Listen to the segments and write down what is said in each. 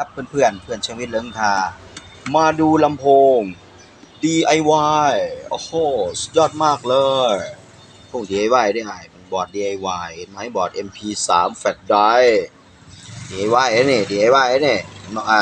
ครับเพื่อนเพื่อนเชงวิทย์เลิงทามาดูลำโพง DIY โอ้โหสุดยอดมากเลย พวก DIY ได้ไงมันบอร์ด DIY เห็นไหมบอร์ด MP3 Fat Drive DIY ไอ้นี่ DIY ไอ้นี่เนไหมไอ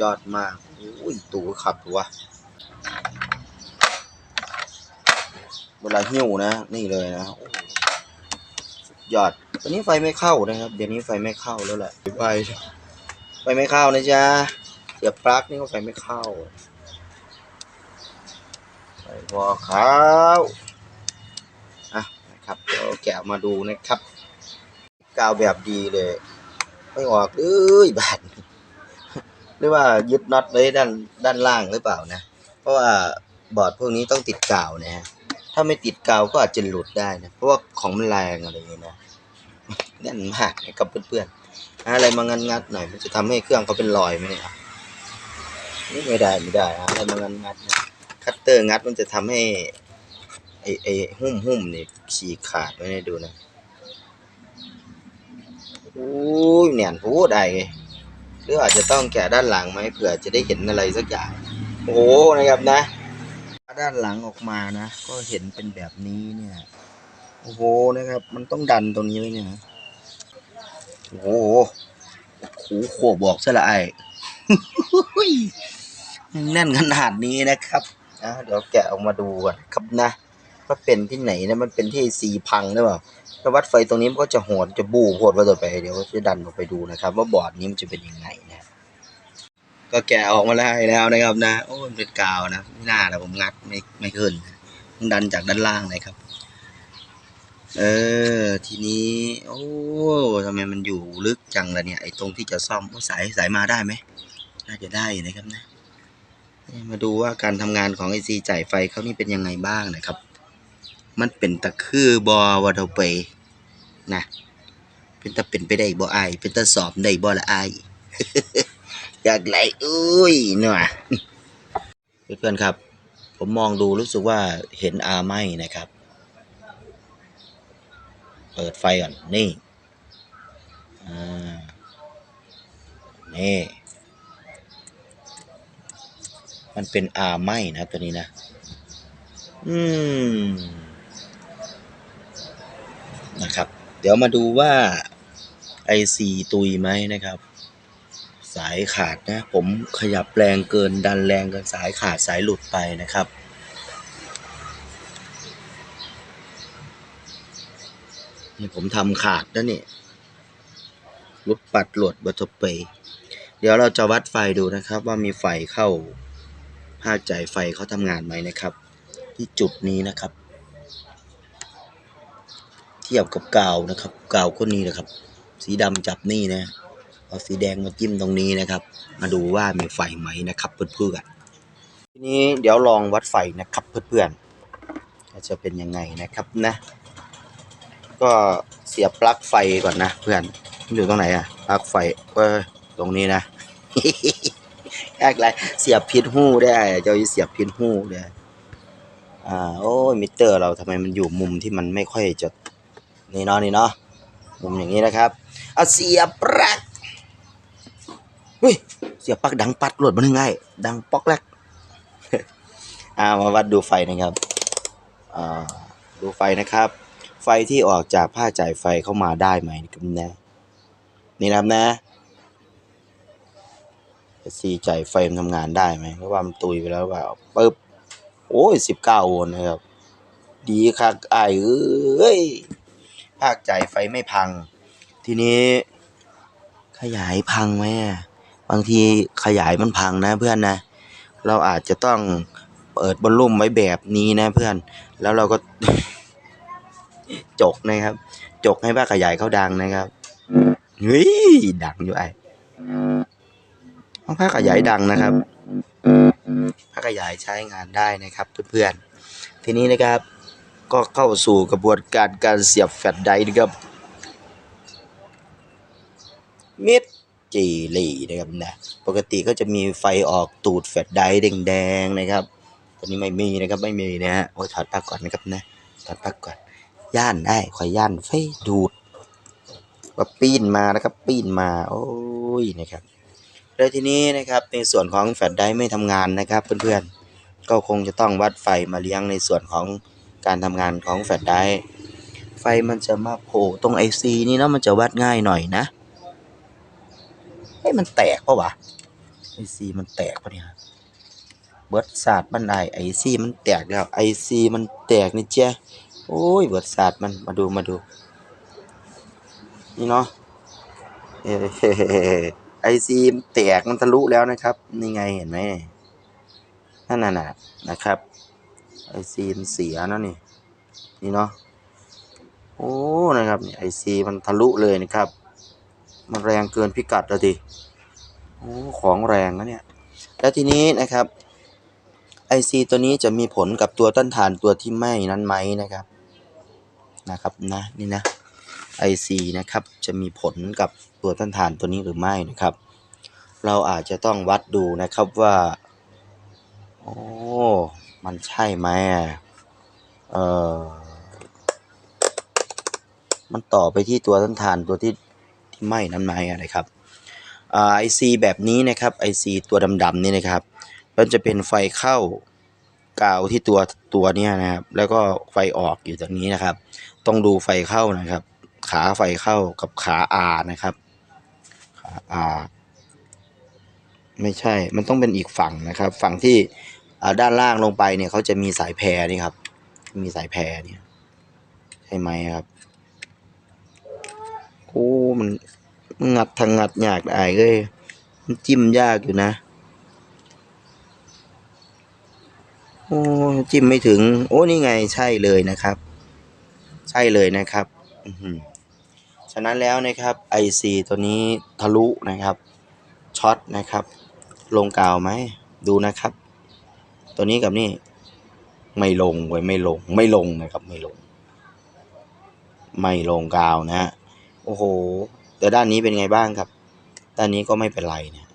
ยอดมากอุ้ยตู้ขับตัวเวลาหิ้วนะ นี่เลยนะยอดตอนนี้ไฟไม่เข้านะครับ เดี๋ยวนี้ไฟไม่เข้าแล้วแหละไฟ ไฟไม่เข้านะจ๊ะเสียบปลั๊กนี่ก็ไฟไม่เข้าไฟพอเข้าอะนะครับเดี๋ยวแกะมาดูนะครับกาวแบบดีเลย ไม่ออกเอ้ยบาดหรือว่ายึดน็อตไว้ด้านด้านล่างหรือเปล่านะ เพราะว่าบอร์ดพวกนี้ต้องติดกาวนะฮะถ้าไม่ติดกาวก็อาจจะหลุดได้นะ เพราะว่าของมันแรงอะไรอย่างเงี้ยนะแน่นมากนะครับเพื่อนๆ อะไรมางัดงัดหน่อยมันจะทำให้เครื่องเขาเป็นรอยไหมเนี่ยนี่ไม่ได้ไม่ได้อะไรมางัดงัดคัตเตอร์งัดมันจะทำให้ไอไอหุ้มหุ้มนี่ฉีกขาดไม่ได้ดูนะโอ้ยเนี่ยโหได้ไงหรืออาจจะต้องแกะด้านหลังไหมเผื่อจะได้เห็นอะไรสักอย่างโอ้โหนะครับนะ ด้านหลังออกมานะ ก็เห็นเป็นแบบนี้เนี่ยโอ้โหนะครับ มันต้องดันตรงนี้ไว้เนี่ยโอ้โห หูโขบอกซะละไอ้แน่นขนาดนี้นะครับนะเดี๋ยวแกะออกมาดูก่อนครับนะว่าเป็นที่ไหนนะมันเป็นที่ซีพังหรือเปล่าถ้าวัดไฟตรงนี้มันก็จะโหดจะบูโหดว่าต่อไปเดี๋ยวจะดันออกไปดูนะครับ ว่าบอร์ดนี้มันจะเป็นยังไงนะก็แกะออกมาได้แล้วนะครับนะ โอ้เป็นกาวนะไม่น่านะผมงัดไม่ไม่ขึ้นต้องดันจากด้านล่างเลยครับ เออ ทีนี้ โอ้ทำไมมันอยู่ลึกจังล่ะเนี่ยไอ้ตรงที่จะซ่อมสายสายมาได้ไหมน่าจะได้นะครับนะ มาดูว่าการทำงานของไอซีจ่ายไฟเขานี่เป็นยังไงบ้างนะครับ มันเป็นตะคือบอวัตไปนะเป็นตะเป็นไปได้บ่อาย เป็นตะสอบได้บ่ละอายอยากไหลอุ้ยเนาะเพื่อนๆครับ ผมมองดูรู้สึกว่าเห็นอาไหมนะครับ เปิดไฟก่อน นี่นี่ มันเป็นอาไหมนะตัวนี้นะ อืม นะครับ เดี๋ยวมาดูว่าไอซีตุยไหมนะครับ สายขาดนะ ผมขยับแรงเกินดันแรงเกินสายขาดสายหลุดไปนะครับ นี่ผมทำขาดนะนี่ลุดปัดหลดบัตเปย์เดี๋ยวเราจะวัดไฟดูนะครับ ว่ามีไฟเข้าภาคจ่ายไฟเขาทำงานไหมนะครับ ที่จุดนี้นะครับ เทียบกับกาวนะครับ กาวคนนี้นะครับ สีดำจับนี่นะเอาสีแดงมาจิ้มตรงนี้นะครับ มาดูว่ามีไฟไหมนะครับ เพื่อนๆทีนี้เดี๋ยวลองวัดไฟนะครับ เพื่อนๆจะเป็นยังไงนะครับนะ ก็เสียบปลั๊กไฟก่อนนะเพื่อนมันอยู่ตรงไหนอะปลั๊กไฟเออตรงนี้นะแอกไรเสียบพิษหู้ได้เจ้าเสียบพิษหู้ได้อ่าโอ้ยมิเตอร์เราทำไมมันอยู่มุมที่มันไม่ค่อยจะนี่เนาะนี่เนาะมุมอย่างนี้นะครับเอาเสียบปลั๊กเฮ้ยเสียบปลั๊กดังปัดหลดมาหนึ่งไงดังป๊อกแรกอ่ามาวัดดูไฟนะครับอ่าดูไฟนะครับ ไฟที่ออกจากผ้าจ่ายไฟเข้ามาได้ไหมนะครับนะนี่นะครับนะซีจ่ายไฟมันทำงานได้ไหมเพราะว่ามันตุยไปแล้วว่าปึ๊บโอ้ยสิบเก้าโวลต์นะครับ ดีครับไอ้เอ้ยภาคจ่ายไฟไม่พัง ทีนี้ ขยายพังไหมบางทีขยายมันพังนะเพื่อนนะ เราอาจจะต้องเปิดบอลลุ่มไว้แบบนี้นะเพื่อนแล้วเราก็ จกนะครับ จกให้ผ้าขยายเขาดังนะครับเฮ้ยดังอยู่ไอ้ผ้าขยายดังนะครับผ้าขยายใช้งานได้นะครับเพื่อนๆทีนี้นะครับก็เข้าสู่กระบวนการการเสียบแฟลชไดร์นะครับมิดจีรีนะครับนะปกติก็จะมีไฟออกตูดแฟลชไดร์แดงๆนะครับตอนนี้ไม่มีนะครับไม่มีนะฮะโอ้ถอดปลั๊กก่อนนะครับนะถอดปลั๊กก่อน ย่านได้คอยย่านไฟดูดว่าปีนมานะครับปีนมา โอ้ยนะครับแล้วทีนี้นะครับในส่วนของแฟลชไดร์ไม่ทำงานนะครับเพื่อนๆก็คงจะต้องวัดไฟมาเลี้ยงในส่วนของการทำงานของแฟลชไดร์ไฟมันจะมาโผล่ตรง IC นี่เนาะมันจะวัดง่ายหน่อยนะเฮ้ยมันแตกปะวะ IC มันแตกปะเนี่ยเบิร์ดศาสตร์บันได IC มันแตกแล้ว IC มันแตกนี่เจ้ โอ้ยเบิดศาสตร์มันมาดูมาดู นี่เนาะไอซีมแตกมันทะลุแล้วนะครับ นี่ไงเห็นไหมนั่นน่ะนะนะครับไอซีมเสียแล้วนี่ นี่เนาะโอ้นะครับไอซีมันทะลุเลยนะครับ มันแรงเกินพิกัดแล้วดิโอ้ของแรงนะเนี่ย แล้วทีนี้นะครับไอซีตัวนี้จะมีผลกับตัวต้านทานตัวที่ไม่นั้นไหมนะครับ นะครับนะนี่นะ IC นะครับจะมีผลกับตัวต้านทานตัวนี้หรือไม่นะครับ เราอาจจะต้องวัดดูนะครับว่า โอ้มันใช่ไหมอะเออมันต่อไปที่ตัวต้านทานตัวที่ที่ไหม้นั้นไหมอะนะครับไอ่า IC แบบนี้นะครับ IC ตัวดำๆนี่นะครับมันจะเป็นไฟเข้ากาวที่ตัวตัวนี้นะครับ แล้วก็ไฟออกอยู่ตรงนี้นะครับ ต้องดูไฟเข้านะครับ ขาไฟเข้ากับขา R นะครับ ขา R ไม่ใช่ มันต้องเป็นอีกฝั่งนะครับ ฝั่งที่ด้านล่างลงไปเนี่ยเขาจะมีสายแพรนี่ครับ มีสายแพรเนี่ยใช่ไหมครับโอ้มันมันงัดทางงัดยากได้เลยมันจิ้มยากอยู่นะโอ้จิ้มไม่ถึง โอ้นี่ไงใช่เลยนะครับ ใช่เลยนะครับฉะนั้นแล้วนะครับ IC ตัวนี้ทะลุนะครับช็อตนะครับ ลงกาวไหมดูนะครับ ตัวนี้กับนี่ไม่ลงไว้ยไม่ลง ไม่ลงนะครับไม่ลง ไม่ลงกาวนะฮะโอ้โห แต่ด้านนี้เป็นไงบ้างครับ ด้านนี้ก็ไม่เป็นไรนี่ย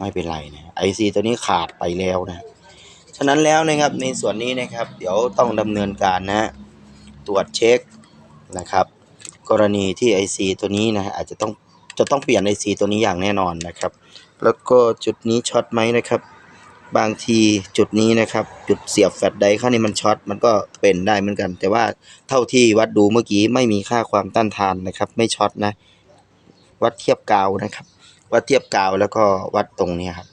ไม่เป็นไรนะ IC ตัวนี้ขาดไปแล้วนะ ฉะนั้นแล้วนะครับในส่วนนี้นะครับ เดี๋ยวต้องดำเนินการนะ ตรวจเช็คนะครับ กรณีที่ IC ตัวนี้นะอาจจะต้องจะต้องเปลี่ยน IC ตัวนี้อย่างแน่นอนนะครับ แล้วก็จุดนี้ช็อตไหมนะครับ บางทีจุดนี้นะครับ จุดเสียบแฟลชไดร์ข้างนี่มันช็อตมันก็เป็นได้เหมือนกัน แต่ว่าเท่าที่วัดดูเมื่อกี้ไม่มีค่าความต้านทานนะครับ ไม่ช็อตนะ วัดเทียบกาวนะครับ วัดเทียบกาวแล้วก็วัดตรงนี้ครับ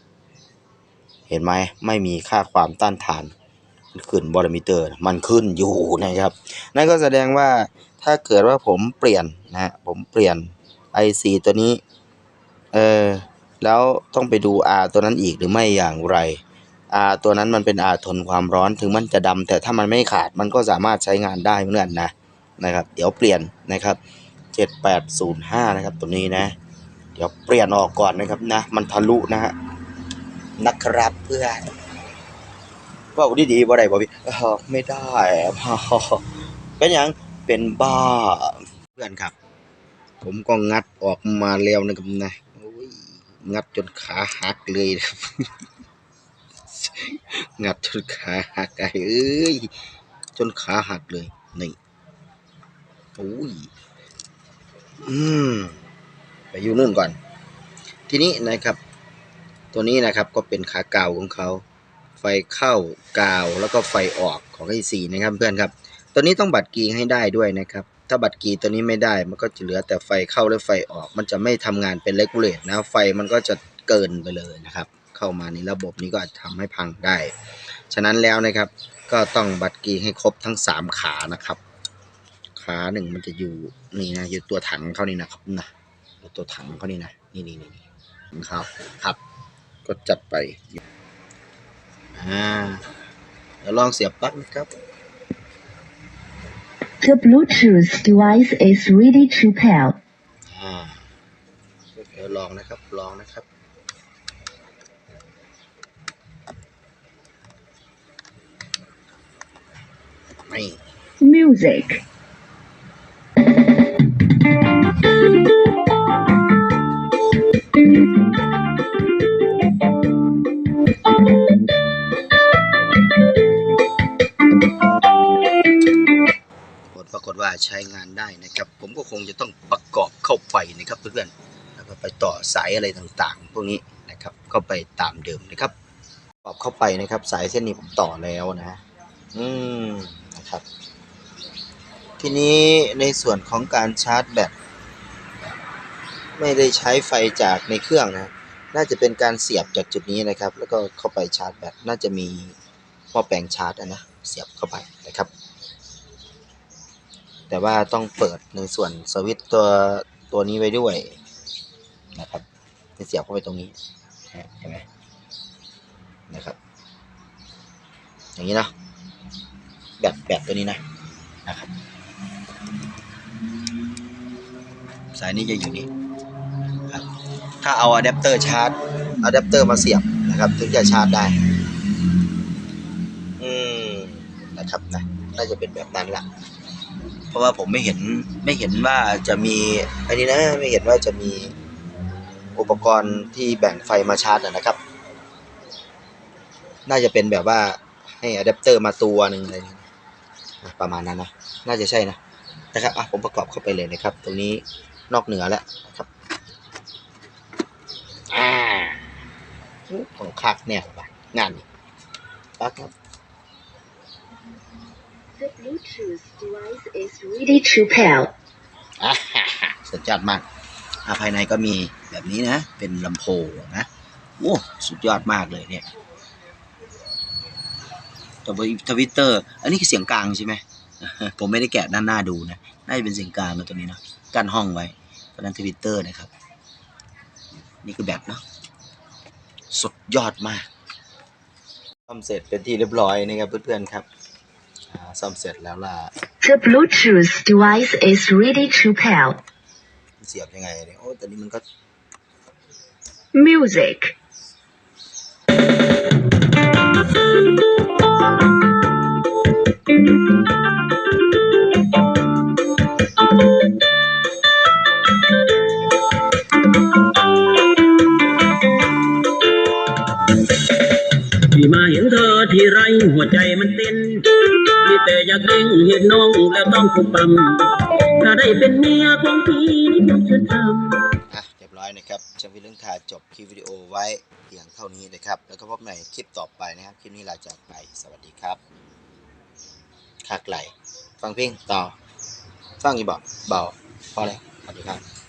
เห็นไหมไม่มีค่าความต้านทาน ขึ้นบอรมิเตอร์ มันขึ้นอยู่นะครับ นั่นก็แสดงว่าถ้าเกิดว่าผมเปลี่ยนนะผมเปลี่ยน IC ตัวนี้ เออแล้วต้องไปดู R ตัวนั้นอีกหรือไม่อย่างไร R ตัวนั้นมันเป็น R ทนความร้อนถึงมันจะดำแต่ถ้ามันไม่ขาดมันก็สามารถใช้งานได้เหมือนกันนะนะครับ เดี๋ยวเปลี่ยนนะครับ 7805 นะครับตัวนี้นะ เดี๋ยวเปลี่ยนออกก่อนนะครับนะ มันทะลุนะฮะนะครับเพื่อน ว่าดีๆบ่ได้บ่พี่ไม่ได้พ่อเป็นยังเป็นบ้าเพื่อนครับ ผมก็งัดออกมาแล้วนะครับนะงัดจนขาหักเลยครับงัดจนขาหักไอ้เอ้ยจนขาหักเลยนี่โอ้ยอืมไปอยู่นู่นก่อน ทีนี้นะครับ ตัวนี้นะครับก็เป็นขาเก่าของเขา ไฟเข้ากาวแล้วก็ไฟออกของไอซีนะครับเพื่อนครับ ตัวนี้ต้องบัตรกีให้ได้ด้วยนะครับ ถ้าบัตรกีตัวนี้ไม่ได้มันก็จะเหลือแต่ไฟเข้าและไฟออก มันจะไม่ทำงานเป็นเลกูเลตนะไฟมันก็จะเกินไปเลยนะครับ เข้ามาในระบบนี้ก็อาจทำให้พังได้ ฉะนั้นแล้วนะครับก็ต้องบัตรกีให้ครบทั้งสามขานะครับ ขาหนึ่งมันจะอยู่นี่นะอยู่ตัวถังเขานี่นะครับนะอยู่ตัวถังเขานี่นะนี่นี่นี่นี่ครับครับ ก็จัดไป อ่าเดี๋ยวลองเสียบปลั๊กนะครับ The Bluetooth device is ready to pair. อ่าเดี๋ยวลองนะครับ ลองนะครับไม่ Music. ากฏว่าใช้งานได้นะครับ ผมก็คงจะต้องประกอบเข้าไปนะครับเพื่อนๆแล้วก็ไปต่อสายอะไรต่างๆ พวกนี้นะครับเข้าไปตามเดิมนะครับปรับเข้าไปนะครับ สายเส้นนี้ผมต่อแล้วนะ อืมนะครับ ทีนี้ในส่วนของการชาร์จแบตไม่ได้ใช้ไฟจากในเครื่องนะน่าจะเป็นการเสียบจากจุดนี้นะครับ แล้วก็เข้าไปชาร์จแบตน่าจะมีหม้อแปลงชาร์จนะเสียบเข้าไปนะครับ แต่ว่าต้องเปิดในส่วนสวิตตัวตัวนี้ไว้ด้วยนะครับจะเสียบเข้าไปตรงนี้เห็นไหมนะครับ อย่างนี้เนาะแบตแบตตัวนี้นะนะครับสายนี้จะอยู่นี่ครับถ้าเอาอะแดปเตอร์ชาร์จอะแดปเตอร์มาเสียบนะครับ ถึงจะชาร์จได้ อืมนะครับนะน่าจะเป็นแบบนั้นละ เพราะว่าผมไม่เห็นไม่เห็นว่าจะมีอันนี้นะไม่เห็นว่าจะมีอุปกรณ์ที่แบ่งไฟมาชาร์จนะครับ น่าจะเป็นแบบว่าให้อะแดปเตอร์มาตัวหนึ่งอะไรอย่างเงี้ยประมาณนั้นนะน่าจะใช่นะนะครับอะผมประกอบเข้าไปเลยนะครับ ตรงนี้นอกเหนือแล้วนะครับอ่าของคักเนี่ยว่ะงานนี้ปักครับ The Bluetooth device is ready to pair. อ่าสุดยอดมากอาภายในก็มีแบบนี้นะ เป็นลำโพงนะโอ้สุดยอดมากเลยเนี่ยตัวทวิตเตอร์ อันนี้คือเสียงกลางใช่ไหม ผมไม่ได้แกะด้านหน้าดูนะ น่าจะเป็นเสียงกลางนะตัวนี้เนาะ กั้นห้องไว้ตอนนั้นทวิตเตอร์นะครับ นี่คือแบบเนาะ สุดยอดมากซ่อมเสร็จเป็นที่เรียบร้อยนะครับเพื่อนๆครับ ซ่อมเสร็จแล้วล่ะ The Bluetooth device is ready to pair. เสียบยังไงเนี่ยโอ้แต่นี้มันก็ Music. ที่มาเห็นเธอ ทีไรหัวใจมันเต้นมีแต่อยากเล่งเห็นน้องแล้วต้องคุกปั๊มถ้าได้เป็นเมียของพี่นี่ผมจะทำอะเรียบร้อยนะครับช่างวิลเรื่องทาจบคลิปวิดีโอไว้เพียงเท่านี้นะครับ แล้วก็พบในคลิปต่อไปนะครับ คลิปนี้ลาจากไป สวัสดีครับคักไหลฟังเพลงต่อฟังกี่บอกเบาพอแล้วสวัสดีครับ